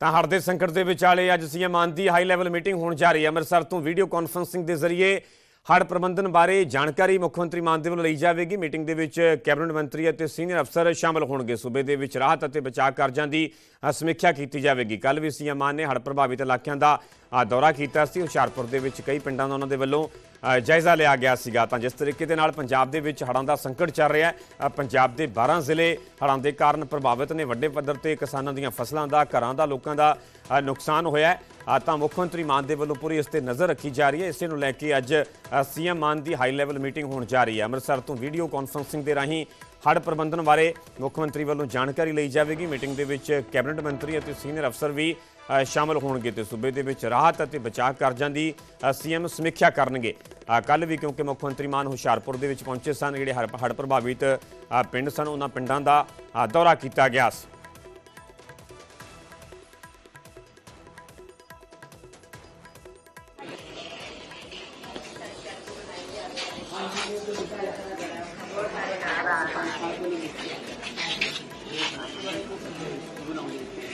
ਤਾਂ ਹੜ੍ਹ ਦੇ ਸੰਕਟ ਦੇ ਵਿਚਾਲੇ ਅੱਜ ਸੀਐਮ ਮਾਨ ਦੀ ਹਾਈ ਲੈਵਲ ਮੀਟਿੰਗ ਹੋਣ ਜਾ ਰਹੀ ਹੈ। ਅੰਮ੍ਰਿਤਸਰ ਤੋਂ ਵੀਡੀਓ ਕਾਨਫਰੰਸਿੰਗ ਦੇ ਜ਼ਰੀਏ ਹੜ੍ਹ ਪ੍ਰਬੰਧਨ ਬਾਰੇ ਜਾਣਕਾਰੀ ਮੁੱਖ ਮੰਤਰੀ ਮਾਨ ਦੇ ਵੱਲੋਂ ਲਈ ਜਾਵੇਗੀ। ਮੀਟਿੰਗ ਦੇ ਵਿੱਚ ਕੈਬਨਿਟ ਮੰਤਰੀ ਅਤੇ ਸੀਨੀਅਰ ਅਫਸਰ ਸ਼ਾਮਲ ਹੋਣਗੇ। ਸੂਬੇ ਦੇ ਵਿੱਚ ਰਾਹਤ ਅਤੇ ਬਚਾਅ ਕਾਰਜਾਂ ਦੀ ਸਮੀਖਿਆ ਕੀਤੀ ਜਾਵੇਗੀ। ਕੱਲ ਵੀ ਸੀਐਮ ਮਾਨ ਨੇ ਹੜ੍ਹ ਪ੍ਰਭਾਵਿਤ ਇਲਾਕਿਆਂ ਦਾ ਦੌਰਾ ਕੀਤਾ ਸੀ। ਹੁਸ਼ਿਆਰਪੁਰ ਦੇ ਵਿੱਚ ਕਈ ਪਿੰਡਾਂ ਦਾ ਉਹਨਾਂ ਦੇ ਵੱਲੋਂ ਜਾਇਜ਼ਾ ਲਿਆ ਗਿਆ ਸੀਗਾ। ਤਾਂ ਜਿਸ ਤਰੀਕੇ ਦੇ ਨਾਲ ਪੰਜਾਬ ਦੇ ਵਿੱਚ ਹੜ੍ਹਾਂ ਦਾ ਸੰਕਟ ਚੱਲ ਰਿਹਾ ਹੈ ਪੰਜਾਬ ਦੇ 12 ਜ਼ਿਲ੍ਹੇ ਹੜ੍ਹਾਂ ਦੇ ਕਾਰਨ ਪ੍ਰਭਾਵਿਤ ਨੇ। ਵੱਡੇ ਪੱਧਰ ਤੇ ਕਿਸਾਨਾਂ ਦੀਆਂ ਫਸਲਾਂ ਦਾ, ਘਰਾਂ ਦਾ, ਲੋਕਾਂ ਦਾ ਨੁਕਸਾਨ ਹੋਇਆ ਹੈ। ਤਾਂ ਮੁੱਖ ਮੰਤਰੀ ਮਾਨ ਦੇ ਵੱਲੋਂ ਪੂਰੀ ਇਸ ਤੇ ਨਜ਼ਰ ਰੱਖੀ ਜਾ ਰਹੀ ਹੈ। ਇਸੇ ਨੂੰ ਲੈ ਕੇ ਅੱਜ ਸੀਐਮ ਮਾਨ ਦੀ ਹਾਈ ਲੈਵਲ ਮੀਟਿੰਗ ਹੋਣ ਜਾ ਰਹੀ ਹੈ। ਅੰਮ੍ਰਿਤਸਰ ਤੋਂ ਵੀਡੀਓ ਕਾਨਫਰੰਸਿੰਗ ਦੇ ਰਾਹੀਂ ਹੜ੍ਹ ਪ੍ਰਬੰਧਨ ਬਾਰੇ ਮੁੱਖ ਮੰਤਰੀ ਵੱਲੋਂ ਜਾਣਕਾਰੀ ਲਈ ਜਾਵੇਗੀ। ਮੀਟਿੰਗ ਦੇ ਵਿੱਚ ਕੈਬਨਿਟ ਮੰਤਰੀ ਅਤੇ ਸੀਨੀਅਰ ਅਫਸਰ ਵੀ ਸ਼ਾਮਲ ਹੋਣਗੇ ਤੇ ਸੂਬੇ ਦੇ ਵਿੱਚ ਰਾਹਤ ਅਤੇ ਬਚਾਅ ਕਾਰਜਾਂ ਦੀ ਸੀਐਮ ਸਮੀਖਿਆ ਕਰਨਗੇ। ਕੱਲ ਵੀ ਕਿਉਂਕਿ ਮੁੱਖ ਮੰਤਰੀ ਮਾਨ ਹੁਸ਼ਿਆਰਪੁਰ ਦੇ ਵਿੱਚ ਪਹੁੰਚੇ ਸਨ, ਜਿਹੜੇ ਹੜ੍ਹ ਹੜ੍ਹ ਪ੍ਰਭਾਵਿਤ ਪਿੰਡ ਸਨ, ਉਹਨਾਂ ਪਿੰਡਾਂ ਦਾ ਦੌਰਾ ਕੀਤਾ ਗਿਆ ਸੀ। ਦਵਾਈ ਨਹੀਂ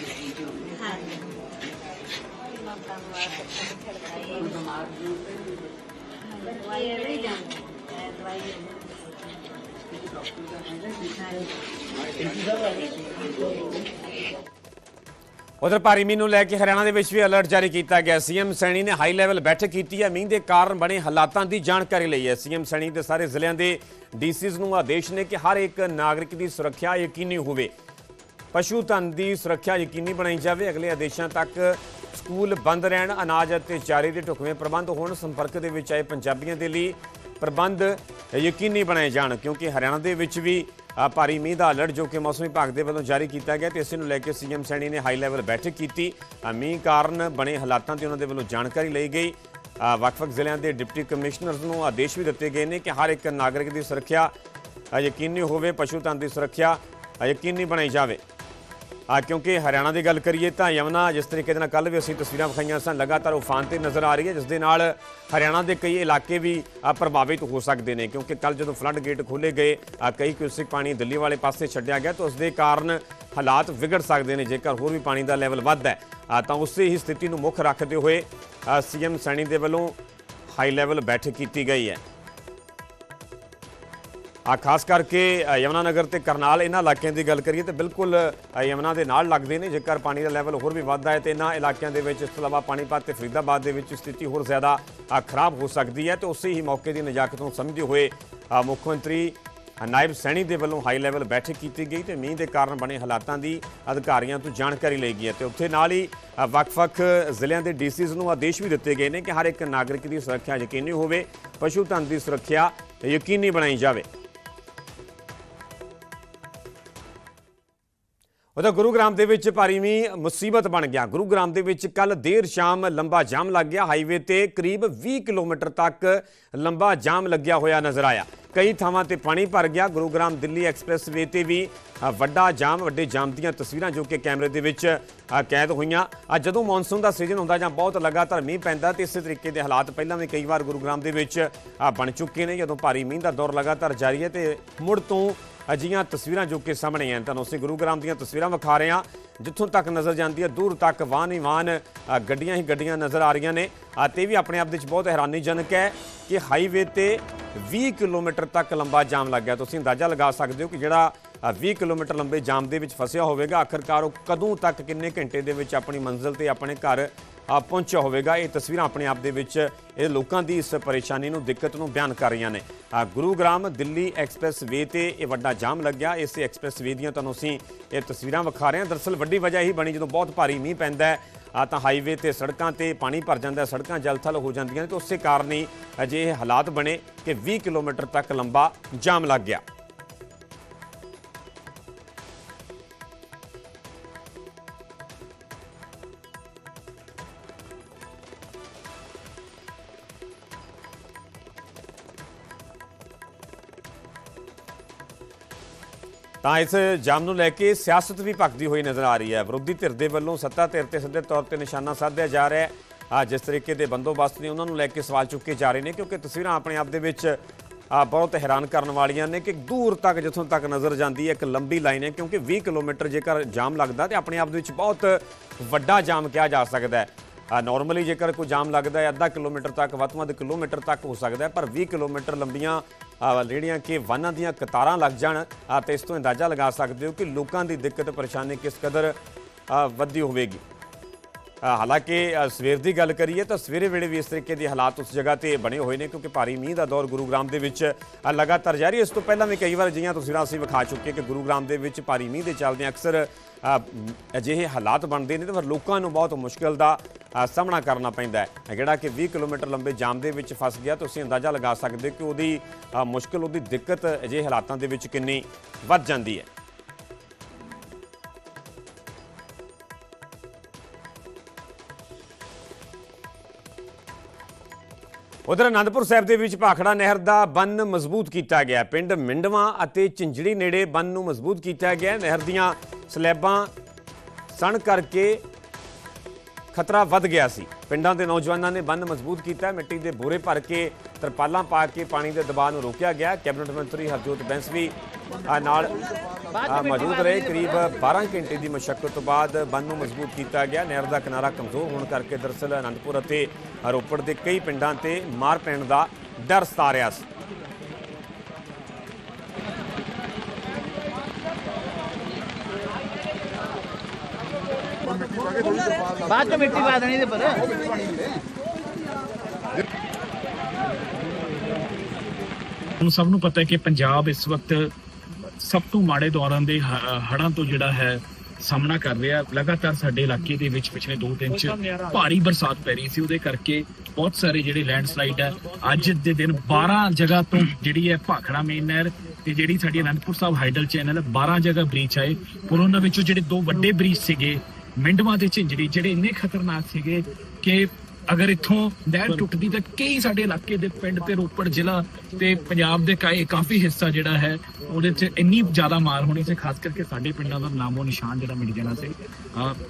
ਉਧਰ ਭਾਰੀ ਮੀਂਹ ਨੂੰ ਲੈ ਕੇ ਹਰਿਆਣਾ ਦੇ ਵਿੱਚ ਵੀ ਅਲਰਟ ਜਾਰੀ ਕੀਤਾ ਗਿਆ। ਸੀਐਮ ਸੈਣੀ ਨੇ ਹਾਈ ਲੈਵਲ ਬੈਠਕ ਕੀਤੀ ਹੈ। ਮੀਂਹ ਦੇ ਕਾਰਨ ਬਣੇ ਹਾਲਾਤਾਂ ਦੀ ਜਾਣਕਾਰੀ ਲਈ ਹੈ। ਸੀਐਮ ਸੈਣੀ ਦੇ ਸਾਰੇ ਜ਼ਿਲ੍ਹਿਆਂ ਦੇ ਡੀਸੀਜ਼ ਨੂੰ ਆਦੇਸ਼ ਨੇ ਕਿ ਹਰ ਇੱਕ ਨਾਗਰਿਕ ਦੀ ਸੁਰੱਖਿਆ ਯਕੀਨੀ ਹੋਵੇ। ਪਸ਼ੂ ਧਨ ਦੀ ਸੁਰੱਖਿਆ ਯਕੀਨੀ ਬਣਾਈ ਜਾਵੇ। ਅਗਲੇ ਆਦੇਸ਼ਾਂ ਤੱਕ ਸਕੂਲ ਬੰਦ ਰਹਿਣ, ਅਨਾਜ ਅਤੇ ਚਾਰੇ ਦੇ ਢੁਕਵੇਂ ਪ੍ਰਬੰਧ ਹੋਣ, ਸੰਪਰਕ ਦੇ ਵਿੱਚ ਆਏ ਪੰਜਾਬੀਆਂ ਦੇ ਲਈ ਪ੍ਰਬੰਧ ਯਕੀਨੀ ਬਣਾਏ ਜਾਣ, ਕਿਉਂਕਿ ਹਰਿਆਣਾ ਦੇ ਵਿੱਚ ਵੀ ਭਾਰੀ ਮੀਂਹ ਦਾ ਅਲਰਟ ਜੋ ਕਿ ਮੌਸਮ ਵਿਭਾਗ ਦੇ ਵੱਲੋਂ ਜਾਰੀ ਕੀਤਾ ਗਿਆ ਤੇ ਇਸੇ ਨੂੰ ਲੈ ਕੇ ਸੀਐਮ ਸੈਣੀ ਨੇ ਹਾਈ ਲੈਵਲ ਬੈਠਕ ਕੀਤੀ। ਮੀਂਹ ਕਾਰਨ ਬਣੇ ਹਾਲਾਤਾਂ ਦੀ ਉਹਨਾਂ ਦੇ ਵੱਲੋਂ ਜਾਣਕਾਰੀ ਲਈ ਗਈ। ਵੱਖ-ਵੱਖ ਜ਼ਿਲ੍ਹਿਆਂ ਦੇ ਡਿਪਟੀ ਕਮਿਸ਼ਨਰਸ ਨੂੰ ਆਦੇਸ਼ ਵੀ ਦਿੱਤੇ ਗਏ ਨੇ ਕਿ ਹਰ ਇੱਕ ਨਾਗਰਿਕ ਦੀ ਸੁਰੱਖਿਆ ਯਕੀਨੀ ਹੋਵੇ, ਪਸ਼ੂ ਧਨ ਦੀ ਸੁਰੱਖਿਆ ਯਕੀਨੀ ਬਣਾਈ ਜਾਵੇ। ਆ, ਕਿਉਂਕਿ ਹਰਿਆਣਾ ਦੀ ਗੱਲ ਕਰੀਏ ਤਾਂ ਯਮਨਾ, ਜਿਸ ਤਰੀਕੇ ਦੇ ਨਾਲ ਕੱਲ ਵੀ ਅਸੀਂ ਤਸਵੀਰਾਂ ਵਿਖਾਈਆਂ ਸਨ, ਲਗਾਤਾਰ ਉਫਾਨ ਤੇ ਨਜ਼ਰ ਆ ਰਹੀ ਹੈ, ਜਿਸ ਦੇ ਨਾਲ ਹਰਿਆਣਾ ਦੇ ਕਈ ਇਲਾਕੇ ਵੀ ਪ੍ਰਭਾਵਿਤ ਹੋ ਸਕਦੇ ਨੇ, ਕਿਉਂਕਿ ਕੱਲ ਜਦੋਂ ਫਲੱਡ ਗੇਟ ਖੋਲੇ ਗਏ ਕਈ ਕਿਊਸਿਕ ਪਾਣੀ ਦਿੱਲੀ ਵਾਲੇ ਪਾਸੇ ਛੱਡਿਆ ਗਿਆ, ਤਾਂ ਉਸ ਦੇ ਕਾਰਨ ਹਾਲਾਤ ਵਿਗੜ ਸਕਦੇ ਨੇ, ਜੇਕਰ ਹੋਰ ਵੀ ਪਾਣੀ ਦਾ ਲੈਵਲ ਵੱਧਦਾ ਤਾਂ ਉਸੇ ਹੀ ਸਥਿਤੀ ਨੂੰ ਮੁੱਖ ਰੱਖਦੇ ਹੋਏ ਸੀਐਮ ਸੈਣੀ ਦੇ ਵੱਲੋਂ ਹਾਈ ਲੈਵਲ ਬੈਠਕ ਕੀਤੀ ਗਈ ਹੈ। ਆ ਖਾਸ ਕਰਕੇ ਅ, ਯਮੁਨਾ ਨਗਰ ਤੇ ਕਰਨਾਲ ਇਹਨਾਂ ਇਲਾਕਿਆਂ ਦੀ ਗੱਲ ਕਰੀਏ ਤੇ ਬਿਲਕੁਲ ਅ, ਯਮੁਨਾ ਦੇ ਨਾਲ ਲੱਗਦੇ ਨੇ ਜੇਕਰ ਪਾਣੀ ਦਾ ਲੈਵਲ ਹੋਰ ਵੀ ਵੱਧਦਾ ਹੈ ਤੇ ਇਹਨਾਂ ਇਲਾਕਿਆਂ ਦੇ ਵਿੱਚ ਇਸ ਤੋਂ ਇਲਾਵਾ ਪਾਣੀਪਤ ਤੇ ਫਰੀਦਾਬਾਦ ਦੇ ਵਿੱਚ ਸਥਿਤੀ ਹੋਰ ਜ਼ਿਆਦਾ ਖਰਾਬ ਹੋ ਸਕਦੀ ਹੈ ਤੇ ਉਸੇ ਹੀ ਮੌਕੇ ਦੀ ਨਜ਼ਾਕਤ ਨੂੰ ਸਮਝਦੇ ਹੋਏ ਮੁੱਖ ਮੰਤਰੀ ਨਾਇਬ ਸੈਣੀ ਦੇ ਵੱਲੋਂ ਹਾਈ ਲੈਵਲ ਬੈਠਕ ਕੀਤੀ ਗਈ ਤੇ ਮੀਂਹ ਦੇ ਕਾਰਨ ਬਣੇ ਹਾਲਾਤਾਂ ਦੀ ਅਧਿਕਾਰੀਆਂ ਤੋਂ ਜਾਣਕਾਰੀ ਲਈ ਗਈ ਹੈ ਤੇ ਉੱਥੇ ਨਾਲ ਹੀ ਵੱਖ-ਵੱਖ ਜ਼ਿਲ੍ਹਿਆਂ ਦੇ ਡੀਸੀਜ਼ ਨੂੰ ਆਦੇਸ਼ ਵੀ ਦਿੱਤੇ ਗਏ ਨੇ ਕਿ ਹਰ ਇੱਕ ਨਾਗਰਿਕ ਦੀ ਸੁਰੱਖਿਆ ਯਕੀਨੀ ਹੋਵੇ ਪਸ਼ੂ ਧਨ ਦੀ ਸੁਰੱਖਿਆ ਯਕੀਨੀ ਬਣਾਈ ਜਾਵੇ। ਉਹਦਾ ਗੁਰੂਗ੍ਰਾਮ ਦੇ ਵਿੱਚ ਭਾਰੀ ਮੀਂਹ, ਮੁਸੀਬਤ ਬਣ ਗਿਆ। ਗੁਰੂਗ੍ਰਾਮ ਦੇ ਵਿੱਚ ਕੱਲ ਦੇਰ ਸ਼ਾਮ ਲੰਬਾ ਜਾਮ ਲੱਗ ਗਿਆ। ਹਾਈਵੇ ਤੇ ਕਰੀਬ 20 ਕਿਲੋਮੀਟਰ ਤੱਕ ਲੰਬਾ ਜਾਮ ਲੱਗਿਆ ਹੋਇਆ ਨਜ਼ਰ ਆਇਆ। ਕਈ ਥਾਵਾਂ ਤੇ ਪਾਣੀ ਭਰ ਗਿਆ। ਗੁਰੂਗ੍ਰਾਮ ਦਿੱਲੀ ਐਕਸਪ੍ਰੈਸਵੇ ਤੇ ਵੀ ਵੱਡਾ ਜਾਮ, ਵੱਡੇ ਜਾਮ ਦੀਆਂ ਤਸਵੀਰਾਂ ਜੋ ਕਿ ਕੈਮਰੇ ਦੇ ਵਿੱਚ ਕੈਦ ਹੋਈਆਂ। ਆ ਜਦੋਂ ਮੌਨਸੂਨ ਦਾ ਸੀਜ਼ਨ ਹੁੰਦਾ ਜਾਂ ਬਹੁਤ ਲਗਾਤਾਰ ਮੀਂਹ ਪੈਂਦਾ, ਤੇ ਇਸੇ ਤਰੀਕੇ ਦੇ ਹਾਲਾਤ ਪਹਿਲਾਂ ਵੀ ਕਈ ਵਾਰ ਗੁਰੂਗ੍ਰਾਮ ਦੇ ਵਿੱਚ ਬਣ ਚੁੱਕੇ ਨੇ। ਜਦੋਂ ਭਾਰੀ ਮੀਂਹ ਦਾ ਦੌਰ ਲਗਾਤਾਰ ਜਾਰੀ ਹੈ, ਤੇ ਮੁੜ ਤੋਂ ਅਜੀਆਂ ਤਸਵੀਰਾਂ ਜੋ ਕਿ ਸਾਹਮਣੇ ਆਈਆਂ ਤੁਹਾਨੂੰ ਅਸੀਂ ਗੁਰੂਗ੍ਰਾਮ ਦੀਆਂ ਤਸਵੀਰਾਂ ਵਿਖਾ ਰਹੇ ਹਾਂ। ਜਿੱਥੋਂ ਤੱਕ ਨਜ਼ਰ ਜਾਂਦੀ ਹੈ, ਦੂਰ ਤੱਕ ਵਾਹਨ ਹੀ ਵਾਹਨ ਗੱਡੀਆਂ ਹੀ ਗੱਡੀਆਂ ਨਜ਼ਰ ਆ ਰਹੀਆਂ ਨੇ। ਅਤੇ ਵੀ ਆਪਣੇ ਆਪ ਦੇ ਵਿੱਚ ਬਹੁਤ ਹੈਰਾਨੀਜਨਕ ਹੈ ਕਿ ਹਾਈਵੇ ਤੇ 20 ਕਿਲੋਮੀਟਰ ਤੱਕ ਲੰਬਾ ਜਾਮ ਲੱਗ ਗਿਆ। ਤੁਸੀਂ ਅੰਦਾਜ਼ਾ ਲਗਾ ਸਕਦੇ ਹੋ ਕਿ ਜਿਹੜਾ ਅ, 20 ਕਿਲੋਮੀਟਰ ਲੰਬੇ ਜਾਮ ਦੇ ਵਿੱਚ ਫਸਿਆ ਹੋਵੇਗਾ ਆਖਰਕਾਰ ਉਹ ਕਦੋਂ ਤੱਕ ਕਿੰਨੇ ਘੰਟੇ ਦੇ ਵਿੱਚ ਆਪਣੀ ਮੰਜ਼ਿਲ ਤੇ ਆਪਣੇ ਘਰ ਪਹੁੰਚਿਆ ਹੋਵੇਗਾ। ਇਹ ਤਸਵੀਰਾਂ ਆਪਣੇ ਆਪ ਦੇ ਵਿੱਚ ਇਹ ਲੋਕਾਂ ਦੀ ਇਸ ਪਰੇਸ਼ਾਨੀ ਨੂੰ ਦਿੱਕਤ ਨੂੰ ਬਿਆਨ ਕਰ ਰਹੀਆਂ ਨੇ। ਅ, ਗੁਰੂਗ੍ਰਾਮ ਦਿੱਲੀ ਐਕਸਪ੍ਰੈਸ ਵੇ ਤੇ ਇਹ ਵੱਡਾ ਜਾਮ ਲੱਗਿਆ। ਇਸ ਐਕਸਪ੍ਰੈਸ ਵੇ ਦੀਆਂ ਤੁਹਾਨੂੰ ਅਸੀਂ ਇਹ ਤਸਵੀਰਾਂ ਵਿਖਾ ਰਹੇ ਹਾਂ। ਦਰਅਸਲ ਵੱਡੀ ਵਜ੍ਹਾ ਹੀ ਬਣੀ ਜਦੋਂ ਬਹੁਤ ਭਾਰੀ ਮੀਂਹ ਪੈਂਦਾ ਹੈ। ਆ ਤਾਂ ਹਾਈਵੇ ਤੇ ਸੜਕਾਂ ਤੇ ਪਾਣੀ ਭਰ ਜਾਂਦਾ ਹੈ, ਸੜਕਾਂ ਜਲਥਲ ਹੋ ਜਾਂਦੀਆਂ ਨੇ ਤੇ ਉਸੇ ਕਾਰਨ ਹੀ ਅਜੇ ਇਹ ਹਾਲਾਤ ਬਣੇ ਕਿ 20 ਕਿਲੋਮੀਟਰ ਤੱਕ ਲੰਬਾ ਜਾਮ ਲੱਗ ਗਿਆ। ਤਾਂ ਇਸ ਜਾਮ ਨੂੰ ਲੈ ਕੇ ਸਿਆਸਤ ਵੀ ਭਖਦੀ ਹੋਈ ਨਜ਼ਰ ਆ ਰਹੀ ਹੈ। ਵਿਰੋਧੀ ਧਿਰ ਦੇ ਵੱਲੋਂ ਸੱਤਾ ਧਿਰ ਤੇ ਸਿੱਧੇ ਤੌਰ ਤੇ ਨਿਸ਼ਾਨਾ ਸਾਧਿਆ ਜਾ ਰਿਹਾ ਹੈ। ਆ ਜਿਸ ਤਰੀਕੇ ਦੇ ਬੰਦੋਬਸਤ ਨੇ ਉਹਨਾਂ ਨੂੰ ਲੈ ਕੇ ਸਵਾਲ ਚੁੱਕੇ ਜਾ ਰਹੇ ਨੇ, ਕਿਉਂਕਿ ਤਸਵੀਰਾਂ ਆਪਣੇ ਆਪ ਦੇ ਵਿੱਚ, ਆ, ਬਹੁਤ ਹੈਰਾਨ ਕਰਨ ਵਾਲੀਆਂ ਨੇ ਕਿ ਦੂਰ ਤੱਕ, ਜਿੱਥੋਂ ਤੱਕ ਨਜ਼ਰ ਜਾਂਦੀ ਹੈ, ਇੱਕ ਲੰਬੀ ਲਾਈਨ ਹੈ, ਕਿਉਂਕਿ 20 ਕਿਲੋਮੀਟਰ ਜੇਕਰ ਜਾਮ ਲੱਗਦਾ ਤੇ ਆਪਣੇ ਆਪ ਦੇ ਵਿੱਚ ਬਹੁਤ ਵੱਡਾ ਜਾਮ ਕਿਹਾ ਜਾ ਸਕਦਾ ਹੈ। ਨਾਰਮਲੀ ਜੇਕਰ ਕੋਈ ਜਾਮ ਲੱਗਦਾ ਹੈ, ਅੱਧਾ ਕਿਲੋਮੀਟਰ ਤੱਕ, ਵੱਧ ਤੋਂ ਵੱਧ ਕਿਲੋਮੀਟਰ ਤੱਕ ਹੋ ਸਕਦਾ ਹੈ, ਪਰ 20 ਕਿਲੋਮੀਟਰ ਲੰਬੀਆਂ ਜਿਹੜੀਆਂ ਕਿ ਵਾਹਨਾਂ ਦੀਆਂ ਕਤਾਰਾਂ ਲੱਗ ਜਾਣ ਆ ਤੇ ਇਸ ਤੋਂ ਅੰਦਾਜ਼ਾ ਲਗਾ ਸਕਦੇ ਹੋ ਕਿ ਲੋਕਾਂ ਦੀ ਦਿੱਕਤ ਪਰੇਸ਼ਾਨੀ ਕਿਸ ਕਦਰ ਆ, ਵੱਧਦੀ ਹੋਵੇਗੀ। ਹਾਲਾਂਕਿ ਸਵੇਰ ਦੀ ਗੱਲ ਕਰੀਏ ਤਾਂ ਸਵੇਰੇ ਵੇਲੇ ਵੀ ਇਸ ਤਰੀਕੇ ਦੇ ਹਾਲਾਤ ਉਸ ਜਗ੍ਹਾ ਤੇ ਬਣੇ ਹੋਏ ਨੇ ਕਿਉਂਕਿ ਭਾਰੀ ਮੀਂਹ ਦਾ ਦੌਰ ਗੁਰੂਗ੍ਰਾਮ ਦੇ ਵਿੱਚ ਲਗਾਤਾਰ ਜਾਰੀ ਇਸ ਤੋਂ ਪਹਿਲਾਂ ਵੀ ਕਈ ਵਾਰ ਅਜਿਹੀਆਂ ਤਸਵੀਰਾਂ ਅਸੀਂ ਵਿਖਾ ਚੁੱਕੇ ਕਿ ਗੁਰੂਗ੍ਰਾਮ ਦੇ ਵਿੱਚ ਭਾਰੀ ਮੀਂਹ ਦੇ ਚੱਲਦੇ ਅਕਸਰ ਅਜਿਹੇ ਹਾਲਾਤ ਬਣਦੇ ਨੇ ਤੇ ਫਿਰ ਲੋਕਾਂ ਨੂੰ ਬਹੁਤ ਮੁਸ਼ਕਲ ਦਾ ਸਾਹਮਣਾ ਕਰਨਾ ਪੈਂਦਾ ਹੈ। ਜਿਹੜਾ ਕਿ 20 ਕਿਲੋਮੀਟਰ ਲੰਬੇ ਜਾਮ ਦੇ ਵਿੱਚ ਫਸ ਗਿਆ ਤੁਸੀਂ ਅੰਦਾਜ਼ਾ ਲਗਾ ਸਕਦੇ ਹੋ ਕਿ ਉਹਦੀ ਅ, ਮੁਸ਼ਕਲ ਉਹਦੀ ਦਿੱਕਤ ਅਜਿਹੇ ਹਾਲਾਤਾਂ ਦੇ ਵਿੱਚ ਕਿੰਨੀ ਵੱਧ ਜਾਂਦੀ ਹੈ। ਉਧਰ ਅਨੰਦਪੁਰ ਸਾਹਿਬ ਦੇ ਵਿੱਚ ਭਾਖੜਾ ਨਹਿਰ ਦਾ ਬੰਨ ਮਜ਼ਬੂਤ ਕੀਤਾ ਗਿਆ। ਪਿੰਡ ਮਿੰਡਵਾਂ ਅਤੇ ਝਿੰਜੜੀ ਨੇੜੇ ਬੰਨ ਨੂੰ ਮਜ਼ਬੂਤ ਕੀਤਾ ਗਿਆ। ਨਹਿਰ ਦੀਆਂ ਸਲੈਬਾਂ ਸਣ ਕਰਕੇ ਖਤਰਾ ਵੱਧ ਗਿਆ ਸੀ। ਪਿੰਡਾਂ ਦੇ ਨੌਜਵਾਨਾਂ ਨੇ ਬੰਨ ਮਜ਼ਬੂਤ ਕੀਤਾ। ਮਿੱਟੀ ਦੇ ਬੋਰੇ ਭਰ ਕੇ ਤਰਪਾਲਾਂ ਪਾ ਕੇ ਪਾਣੀ ਦੇ ਦਬਾਅ ਨੂੰ ਰੋਕਿਆ ਗਿਆ। ਕੈਬਨਿਟ ਮੰਤਰੀ ਹਰਜੋਤ ਬੈਂਸ ਵੀ ਨਾਲ ਮੌਜੂਦ ਰਹੇ। ਕਰੀਬ 12 ਘੰਟੇ ਦੀ ਮਸ਼ੱਕਤ ਤੋਂ ਬਾਅਦ ਬੰਨ ਨੂੰ ਮਜ਼ਬੂਤ ਕੀਤਾ ਗਿਆ। ਨਹਿਰ ਦਾ ਕਿਨਾਰਾ ਕਮਜ਼ੋਰ ਹੋਣ ਕਰਕੇ ਦਰਸਲ ਅਨੰਦਪੁਰ ਅਤੇ ਰੋਪੜ ਦੇ ਕਈ ਪਿੰਡਾਂ ਤੇ ਮਾਰ ਪੈਣ ਦਾ ਡਰ ਸਤਾ ਰਿਹਾ ਸੀ। ਬਾਅਦ ਚ ਮਿੱਟੀ ਪਾ ਦੇਣੀ ਇਹਦੇ ਪਰ ਹੁਣ ਸਭ ਨੂੰ ਪਤਾ ਹੈ ਕਿ ਪੰਜਾਬ ਇਸ ਵਕਤ ਸਭ ਤੋਂ ਮਾੜੇ ਦੌਰਾਂ ਦੇ ਹ- ਤੋਂ ਜਿਹੜਾ ਹੈ ਸਾਹਮਣਾ ਕਰ ਰਿਹਾ। ਲਗਾਤਾਰ ਸਾਡੇ ਇਲਾਕੇ ਦੇ ਵਿੱਚ ਪਿਛਲੇ 2 ਦਿਨ ਚ ਭਾਰੀ ਬਰਸਾਤ ਪੈ ਰਹੀ ਸੀ। ਉਹਦੇ ਕਰਕੇ ਬਹੁਤ ਸਾਰੇ ਜਿਹੜੇ ਲੈਂਡਸਲਾਈਡ ਹੈ ਅੱਜ ਦੇ ਦਿਨ 12 ਜਗ੍ਹਾ ਤੋਂ ਜਿਹੜੀ ਹੈ ਭਾਖੜਾ ਮੇਨ ਨਹਿਰ ਤੇ ਜਿਹੜੀ ਸਾਡੀ ਅਨੰਦਪੁਰ ਸਾਹਿਬ ਹਾਈਡਲ ਚੈਨਲ ਹੈ 12 ਜਗ੍ਹਾ ਬ੍ਰੀਚ ਆਏ। ਪਰ ਉਹਨਾਂ ਵਿੱਚੋਂ ਜਿਹੜੇ ਦੋ ਵੱਡੇ ਬ੍ਰੀਚ ਸੀਗੇ ਮਿੰਡਵਾ ਤੇ ਝਿੰਜੜੀ ਜਿਹੜੇ ਇੰਨੇ ਖਤਰਨਾਕ ਸੀਗੇ ਕਿ ਅਗਰ ਇੱਥੋਂ ਨਹਿਰ ਟੁੱਟਦੀ ਤਾਂ ਕਈ ਸਾਡੇ ਇਲਾਕੇ ਦੇ ਪਿੰਡ ਤੇ ਰੋਪੜ ਜ਼ਿਲ੍ਹਾ ਤੇ ਪੰਜਾਬ ਦੇ ਕਾਏ ਕਾਫੀ ਹਿੱਸਾ ਜਿਹੜਾ ਹੈ ਉਹਦੇ 'ਚ ਇੰਨੀ ਜ਼ਿਆਦਾ ਮਾਰ ਹੋਣੀ ਸੀ ਖਾਸ ਕਰਕੇ ਸਾਡੇ ਪਿੰਡਾਂ ਦਾ ਨਾਮੋ ਨਿਸ਼ਾਨ ਜਿਹੜਾ ਮਿਟ ਜਾਣਾ ਸੀ।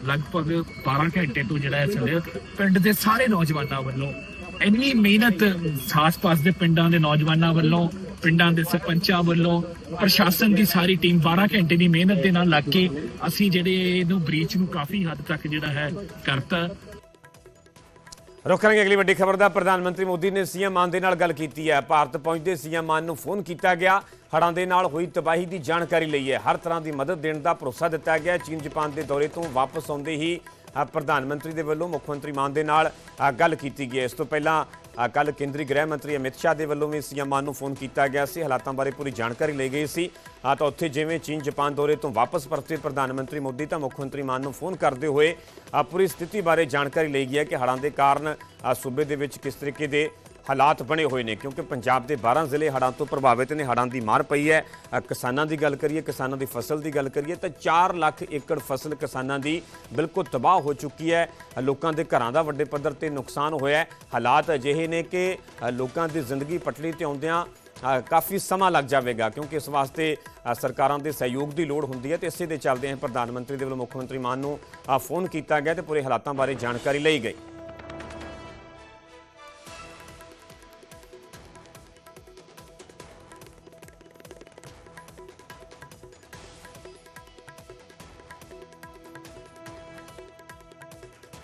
ਲਗਭਗ 12 ਘੰਟੇ ਤੋਂ ਜਿਹੜਾ ਹੈ ਚੱਲਿਆ। ਪਿੰਡ ਦੇ ਸਾਰੇ ਨੌਜਵਾਨਾਂ ਵੱਲੋਂ ਇੰਨੀ ਮਿਹਨਤ ਆਸ-ਪਾਸ ਦੇ ਪਿੰਡਾਂ ਦੇ ਨੌਜਵਾਨਾਂ ਵੱਲੋਂ ਪਿੰਡਾਂ ਦੇ ਸਰਪੰਚਾਂ ਵੱਲੋਂ ਪ੍ਰਸ਼ਾਸਨ ਦੀ ਸਾਰੀ ਟੀਮ 12 ਘੰਟੇ ਦੀ ਮਿਹਨਤ ਦੇ ਨਾਲ ਲੱਗ ਕੇ ਅਸੀਂ ਜਿਹੜੇ ਇਹਨੂੰ ਬ੍ਰੀਚ ਨੂੰ ਕਾਫੀ ਹੱਦ ਤੱਕ ਜਿਹੜਾ ਹੈ ਕਰਤਾ। ਰੁਕ ਕਰਾਂਗੇ ਅਗਲੀ ਵੱਡੀ ਖਬਰ ਦਾ। ਪ੍ਰਧਾਨ ਮੰਤਰੀ ਮੋਦੀ ਨੇ ਸੀਐਮ ਮਾਨ ਦੇ ਨਾਲ ਗੱਲ ਕੀਤੀ ਹੈ। ਭਾਰਤ ਪਹੁੰਚਦੇ ਸੀਐਮ ਮਾਨ ਨੂੰ ਫੋਨ ਕੀਤਾ ਗਿਆ। ਹੜਾਂ ਦੇ ਨਾਲ ਹੋਈ ਤਬਾਹੀ ਦੀ ਜਾਣਕਾਰੀ ਲਈ ਹੈ। ਹਰ ਤਰ੍ਹਾਂ ਦੀ ਮਦਦ ਦੇਣ ਦਾ ਭਰੋਸਾ ਦਿੱਤਾ ਗਿਆ। ਚੀਨ ਜਾਪਾਨ ਦੇ ਦੌਰੇ ਤੋਂ ਵਾਪਸ ਆਉਂਦੇ ਹੀ ਪ੍ਰਧਾਨ ਮੰਤਰੀ ਦੇ ਵੱਲੋਂ ਮੁੱਖ ਮੰਤਰੀ ਮਾਨ ਦੇ ਨਾਲ ਗੱਲ ਕੀਤੀ ਗਈ ਹੈ। ਇਸ ਤੋਂ ਪਹਿਲਾਂ ਕੱਲ ਕੇਂਦਰੀ ਗ੍ਰਹਿ ਮੰਤਰੀ ਅਮਿਤ ਸ਼ਾਹ ਦੇ ਵੱਲੋਂ ਵੀ ਸੀਐਮ ਮਾਨ ਨੂੰ ਫੋਨ ਕੀਤਾ ਗਿਆ ਸੀ। ਹਾਲਾਤਾਂ ਬਾਰੇ ਪੂਰੀ ਜਾਣਕਾਰੀ ਲਈ ਗਈ ਸੀ। ਆ ਤਾਂ ਉੱਥੇ ਜਿਵੇਂ ਚੀਨ ਜਾਪਾਨ ਦੌਰੇ ਤੋਂ ਵਾਪਸ ਪਰਤੇ ਪ੍ਰਧਾਨ ਮੰਤਰੀ ਮੋਦੀ ਤਾਂ ਮੁੱਖ ਮੰਤਰੀ ਮਾਨ ਨੂੰ ਫੋਨ ਕਰਦੇ ਹੋਏ ਅ, ਪੂਰੀ ਸਥਿਤੀ ਬਾਰੇ ਜਾਣਕਾਰੀ ਲਈ ਗਈ ਹੈ ਕਿ ਹੜ੍ਹਾਂ ਦੇ ਕਾਰਨ ਸੂਬੇ ਦੇ ਵਿੱਚ ਕਿਸ ਤਰੀਕੇ ਦੇ ਹਾਲਾਤ ਬਣੇ ਹੋਏ ਨੇ, ਕਿਉਂਕਿ ਪੰਜਾਬ ਦੇ 12 ਜ਼ਿਲ੍ਹੇ ਹੜ੍ਹਾਂ ਤੋਂ ਪ੍ਰਭਾਵਿਤ ਨੇ, ਹੜ੍ਹਾਂ ਦੀ ਮਾਰ ਪਈ ਹੈ। ਕਿਸਾਨਾਂ ਦੀ ਗੱਲ ਕਰੀਏ, ਕਿਸਾਨਾਂ ਦੀ ਫਸਲ ਦੀ ਗੱਲ ਕਰੀਏ, ਤਾਂ 4 ਲੱਖ ਏਕੜ ਫਸਲ ਕਿਸਾਨਾਂ ਦੀ ਬਿਲਕੁਲ ਤਬਾਹ ਹੋ ਚੁੱਕੀ ਹੈ। ਲੋਕਾਂ ਦੇ ਘਰਾਂ ਦਾ ਵੱਡੇ ਪੱਧਰ ਤੇ ਨੁਕਸਾਨ ਹੋਇਆ ਹੈ। ਹਾਲਾਤ ਅਜਿਹੇ ਨੇ ਕਿ ਲੋਕਾਂ ਦੀ ਜ਼ਿੰਦਗੀ ਪਟੜੀ ਤੇ ਆਉਂਦਿਆਂ ਕਾਫੀ ਸਮਾਂ ਲੱਗ ਜਾਵੇਗਾ, ਕਿਉਂਕਿ ਇਸ ਵਾਸਤੇ ਸਰਕਾਰਾਂ ਦੇ ਸਹਿਯੋਗ ਦੀ ਲੋੜ ਹੁੰਦੀ ਹੈ ਤੇ ਇਸੇ ਦੇ ਚੱਲਦੇ ਪ੍ਰਧਾਨ ਮੰਤਰੀ ਦੇ ਵੱਲੋਂ ਮੁੱਖ ਮੰਤਰੀ ਮਾਨ ਨੂੰ ਫੋਨ ਕੀਤਾ ਗਿਆ ਤੇ ਪੂਰੇ ਹਾਲਾਤਾਂ ਬਾਰੇ ਜਾਣਕਾਰੀ ਲਈ ਗਈ।